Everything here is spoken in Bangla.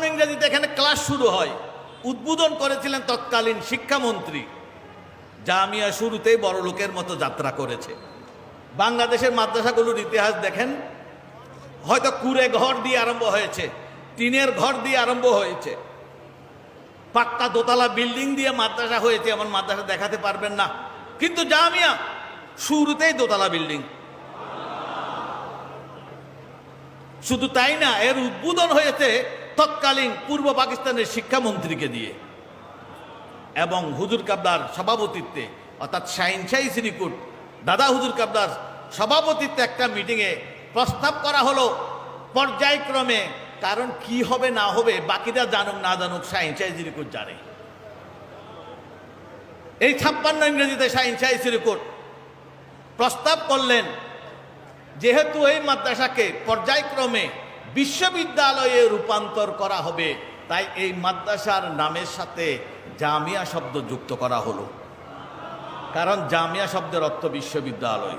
ছাপ্পান্ন ইংরেজিতে এখানে ক্লাস শুরু হয়। উদ্বোধন করেছিলেন তৎকালীন শিক্ষামন্ত্রী। জামিয়া শুরুতেই বড় লোকের মতো যাত্রা করেছে। বাংলাদেশের মাদ্রাসাগুলোর ইতিহাস দেখেন, হয়তো কুড়ে ঘর দিয়ে আরম্ভ হয়েছে, টিনের ঘর দিয়ে আরম্ভ হয়েছে। পাক্কা দোতলা বিল্ডিং দিয়ে মাদ্রাসা হয়েছে, এমন মাদ্রাসা দেখাতে পারবেন না। কিন্তু জামিয়া শুরুতেই দোতলা বিল্ডিং। শুধু তাই না, এর উদ্বোধন হয়েছে তৎকালীন পূর্ব পাকিস্তানের শিক্ষামন্ত্রীকে দিয়ে এবং হুজুর কাবদার সভাপতিত্বে, অর্থাৎ শাহিন শাহী শ্রীকুট, দাদা হুজুর কাবদার সভাপতিত্বে একটা মিটিংয়ে প্রস্তাব করা হলো পর্যায়ক্রমে, কারণ কি হবে না হবে বাকিরা জানুক না জানুক শাহিন শাহী শ্রীকুট জানে। এই ছাপ্পান্ন ইংরেজিতে শাহিন শাহী শ্রীকুট প্রস্তাব করলেন, যেহেতু এই মাদ্রাসাকে পর্যায়ক্রমে বিশ্ববিদ্যালয়ে রূপান্তর করা হবে। তাই এই মাদ্রাসার নামের সাথে জামিয়া শব্দ যুক্ত করা হলো। কারণ জামিয়া শব্দের অর্থ বিশ্ববিদ্যালয়।